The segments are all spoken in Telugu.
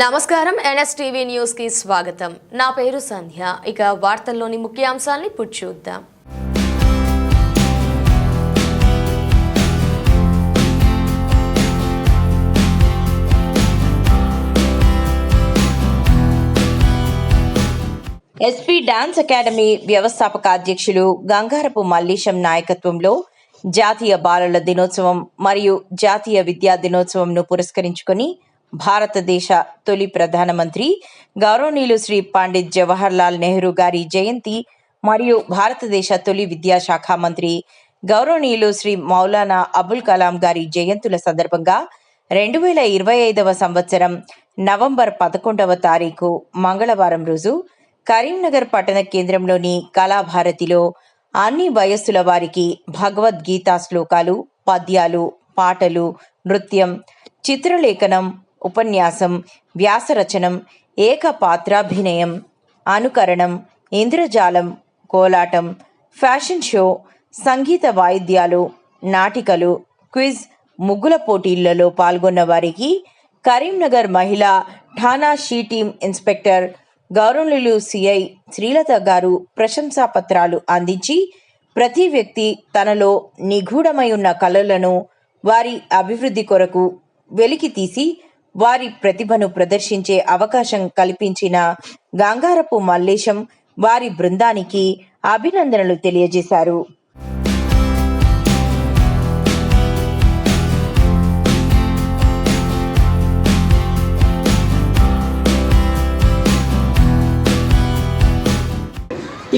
నమస్కారం. ఎన్ఎస్టీవీ న్యూస్కి స్వాగతం. నా పేరు సంధ్య. ఇక వార్తల్లోని ముఖ్యాంశాల్ని ఇప్పుడు చూద్దాం. ఎస్పీ డాన్స్ అకాడమీ వ్యవస్థాపక అధ్యక్షులు గంగారపు మల్లేశం నాయకత్వంలో జాతీయ బాలల దినోత్సవం మరియు జాతీయ విద్యా దినోత్సవంను పురస్కరించుకొని భారతదేశ తొలి ప్రధానమంత్రి గౌరవనీయులు శ్రీ పండిత్ జవహర్ లాల్ నెహ్రూ గారి జయంతి మరియు భారతదేశ తొలి విద్యాశాఖ మంత్రి గౌరవనీయులు శ్రీ మౌలానా అబుల్ కలాం గారి జయంతుల సందర్భంగా రెండు వేల ఇరవై ఐదవ సంవత్సరం నవంబర్ పదకొండవ తారీఖు మంగళవారం రోజు కరీంనగర్ పట్టణ కేంద్రంలోని కళాభారతిలో అన్ని వయస్సుల వారికి భగవద్గీత శ్లోకాలు పద్యాలు పాటలు నృత్యం చిత్రలేఖనం ఉపన్యాసం వ్యాసరచనం ఏకపాత్రాభినయం అనుకరణం ఇంద్రజాలం కోలాటం ఫ్యాషన్ షో సంగీత వాయిద్యాలు నాటికలు క్విజ్ ముగ్గుల పోటీలలో పాల్గొన్న వారికి కరీంనగర్ మహిళా ఠానా షీ టీం ఇన్స్పెక్టర్ గౌరవనీయులు సిఐ శ్రీలత గారు ప్రశంసా పత్రాలు అందించి ప్రతి వ్యక్తి తనలో నిగూఢమై ఉన్న కళలను వారి అభివృద్ధి కొరకు వెలికి తీసి వారి ప్రతిభను ప్రదర్శించే అవకాశం కల్పించిన గంగారపు మల్లేశం వారి బృందానికి అభినందనలు తెలియజేశారు.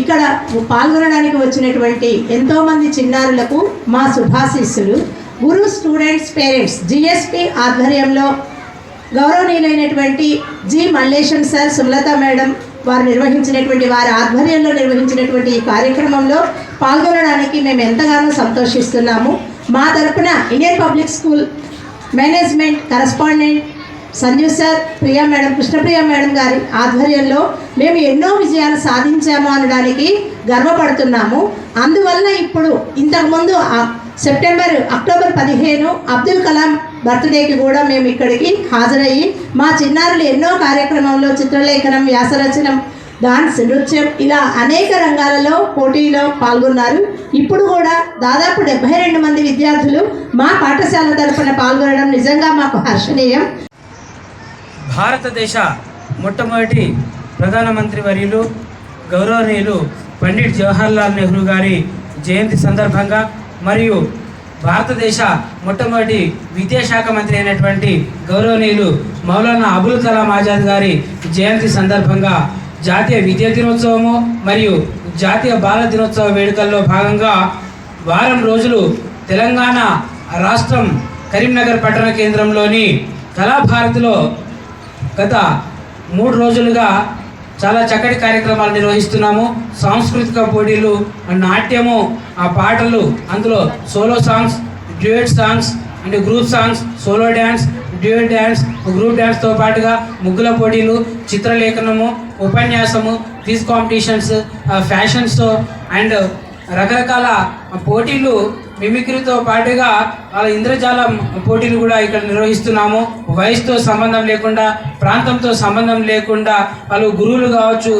ఇక్కడ పాల్గొనడానికి వచ్చినటువంటి ఎంతో మంది చిన్నారులకు మా శుభాశీస్సులు. గురు స్టూడెంట్స్ పేరెంట్స్ జిఎస్పి ఆధ్వర్యంలో గౌరవనీయులైనటువంటి G Mallesham sir Sumalatha madam వారు నిర్వహించినటువంటి వారి ఆధ్వర్యంలో నిర్వహించినటువంటి ఈ కార్యక్రమంలో పాల్గొనడానికి మేము ఎంతగానో సంతోషిస్తున్నాము. మా తరపున Indian public school management correspondent Sanjeev sir Priya madam Krishnapriya madam గారి ఆధ్వర్యంలో మేము ఎన్నో విజయాలు సాధించాము అనడానికి గర్వపడుతున్నాము. అందువల్ల ఇప్పుడు ఇంతకుముందు సెప్టెంబర్ అక్టోబర్ పదిహేను అబ్దుల్ కలాం బర్త్డేకి కూడా మేము ఇక్కడికి హాజరయ్యి మా చిన్నారులు ఎన్నో కార్యక్రమంలో చిత్రలేఖనం వ్యాసరచనం డాన్స్ నృత్యం ఇలా అనేక రంగాలలో పోటీలో పాల్గొన్నారు. ఇప్పుడు కూడా దాదాపు డెబ్బై రెండు మంది విద్యార్థులు మా పాఠశాల తరఫున పాల్గొనడం నిజంగా మాకు హర్షణీయం. భారతదేశ మొట్టమొదటి ప్రధానమంత్రి వర్యులు గౌరవనీయులు పండిట్ జవహర్లాల్ నెహ్రూ గారి జయంతి సందర్భంగా మరియు భారతదేశ మొట్టమొదటి విద్యాశాఖ మంత్రి అయినటువంటి గౌరవనీయులు మౌలానా అబుల్ కలాం ఆజాద్ గారి జయంతి సందర్భంగా జాతీయ విద్యా దినోత్సవము మరియు జాతీయ బాల దినోత్సవ వేడుకల్లో భాగంగా వారం రోజులు తెలంగాణ రాష్ట్రం కరీంనగర్ పట్టణ కేంద్రంలోని కళాభారతిలో గత మూడు రోజులుగా చాలా చక్కటి కార్యక్రమాలు నిర్వహిస్తున్నాము. సాంస్కృతిక పోటీలు నాట్యము ఆ పాటలు అందులో సోలో సాంగ్స్ డ్యూయట్ సాంగ్స్ అంటే group songs solo dance duet dance group డ్యాన్స్తో పాటుగా ముగ్గుల పోటీలు చిత్రలేఖనము ఉపన్యాసము quiz competitions fashion show and రకరకాల పోటీలు మిమిక్రీతో పాటుగా వాళ్ళ ఇంద్రజాలం పోటీలు కూడా ఇక్కడ నిర్వహిస్తున్నాము. వయసుతో సంబంధం లేకుండా ప్రాంతంతో సంబంధం లేకుండా వాళ్ళు గురువులు కావచ్చు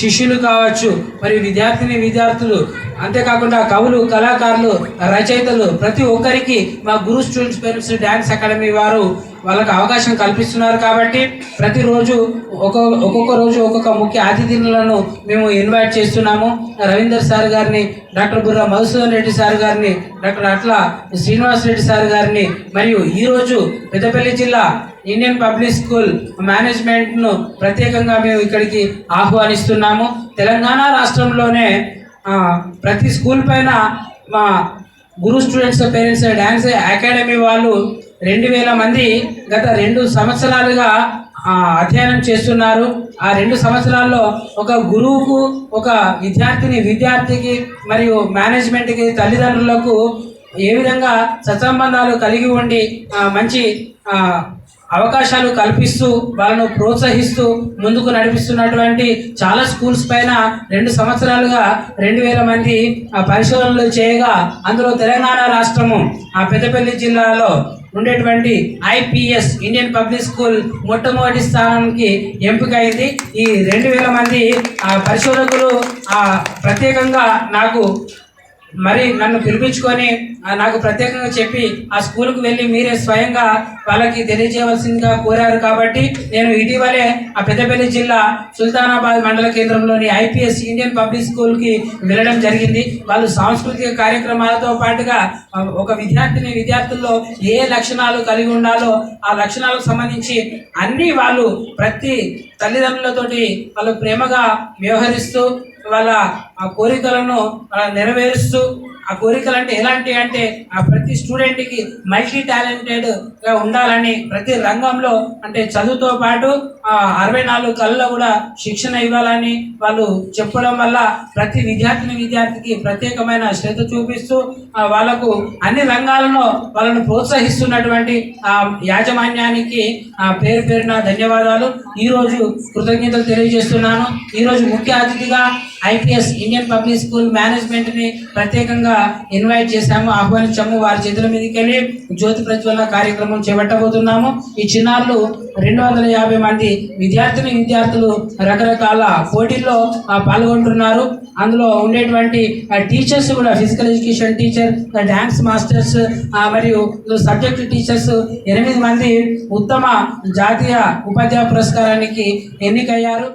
శిష్యులు కావచ్చు మరియు విద్యార్థిని విద్యార్థులు అంతేకాకుండా కవులు కళాకారులు రచయితలు ప్రతి ఒక్కరికి మా Guru students parents dance academy వారు వాళ్ళకి అవకాశం కల్పిస్తున్నారు కాబట్టి ప్రతిరోజు ఒక్కొక్క ఒక్కొక్క రోజు ఒక్కొక్క ముఖ్య అతిథులను మేము ఇన్వైట్ చేస్తున్నాము. రవీందర్ సార్ గారిని డాక్టర్ బుర్రా మధుసూదన్ రెడ్డి సార్ గారిని డాక్టర్ అట్ల శ్రీనివాస్ రెడ్డి సార్ గారిని మరియు ఈరోజు పెద్దపల్లి జిల్లా ఇండియన్ పబ్లిక్ స్కూల్ మేనేజ్మెంట్ను ప్రత్యేకంగా మేము ఇక్కడికి ఆహ్వానిస్తున్నాము. తెలంగాణ రాష్ట్రంలోనే ప్రతి స్కూల్ పైన మా Guru students parents dance academy వాళ్ళు రెండు వేల మంది గత రెండు సంవత్సరాలుగా అధ్యయనం చేస్తున్నారు. ఆ రెండు సంవత్సరాల్లో ఒక గురువుకు ఒక విద్యార్థిని విద్యార్థికి మరియు మేనేజ్మెంట్కి తల్లిదండ్రులకు ఏ విధంగా సత్సంబంధాలు కలిగి ఉండి మంచి అవకాశాలు కల్పిస్తూ వాళ్ళను ప్రోత్సహిస్తూ ముందుకు నడిపిస్తున్నటువంటి చాలా స్కూల్స్ పైన రెండు సంవత్సరాలుగా రెండు వేల మంది పరిశోధనలు చేయగా అందులో తెలంగాణ రాష్ట్రము ఆ పెద్దపల్లి జిల్లాలో ఉండేటువంటి ఐపీఎస్ ఇండియన్ పబ్లిక్ స్కూల్ మొట్టమొదటి స్థానానికి ఎంపిక అయింది ఈ రెండు వేల మంది ఆ, పరిశోధకులు ప్రత్యేకంగా నాకు మరి నన్ను పిలిపించుకొని నాకు ప్రత్యేకంగా చెప్పి ఆ స్కూల్కి వెళ్ళి మీరే స్వయంగా వాళ్ళకి తెలియజేయవలసిందిగా కోరారు కాబట్టి నేను ఇటీవలే ఆ పెద్దపల్లి జిల్లా సుల్తానాబాద్ మండల కేంద్రంలోని ఐపీఎస్ ఇండియన్ పబ్లిక్ స్కూల్కి వెళ్ళడం జరిగింది. వాళ్ళు సాంస్కృతిక కార్యక్రమాలతో పాటుగా ఒక విద్యార్థిని విద్యార్థుల్లో ఏ లక్షణాలు కలిగి ఉండాలో ఆ లక్షణాలకు సంబంధించి అన్నీ వాళ్ళు ప్రతి తల్లిదండ్రులతోటి వాళ్ళు ప్రేమగా వ్యవహరిస్తూ వాళ్ళ ఆ కోరికలను నెరవేరుస్తూ ఆ కోరికలు అంటే ఎలాంటి అంటే ఆ ప్రతి స్టూడెంట్కి మల్టీ టాలెంటెడ్గా ఉండాలని ప్రతి రంగంలో అంటే చదువుతో పాటు అరవై నాలుగు కళ్ళలో కూడా శిక్షణ ఇవ్వాలని వాళ్ళు చెప్పడం వల్ల ప్రతి విద్యార్థిని విద్యార్థికి ప్రత్యేకమైన శ్రద్ధ చూపిస్తూ వాళ్ళకు అన్ని రంగాలలో వాళ్ళను ప్రోత్సహిస్తున్నటువంటి ఆ యాజమాన్యానికి ఆ, పేరు పేరున ధన్యవాదాలు. ఈరోజు కృతజ్ఞతలు తెలియజేస్తున్నాను. ఈ రోజు ముఖ్య అతిథిగా ఐపీఎస్ ఇండియన్ పబ్లిక్ స్కూల్ మేనేజ్మెంట్ని ప్రత్యేకంగా ఇన్వైట్ చేశాము. ఆహ్వానించాము. వారి చేతుల మీదకి వెళ్ళి జ్యోతి ప్రజ్వల కార్యక్రమం చేపట్టబోతున్నాము. ఈ చిన్నారులు రెండు వందల యాభై మంది విద్యార్థిని విద్యార్థులు రకరకాల పోటీల్లో పాల్గొంటున్నారు. అందులో ఉండేటువంటి టీచర్స్ కూడా physical education teacher dance masters మరియు సబ్జెక్ట్ టీచర్స్ ఎనిమిది మంది ఉత్తమ జాతీయ ఉపాధ్యాయ పురస్కారానికి ఎన్నికయ్యారు.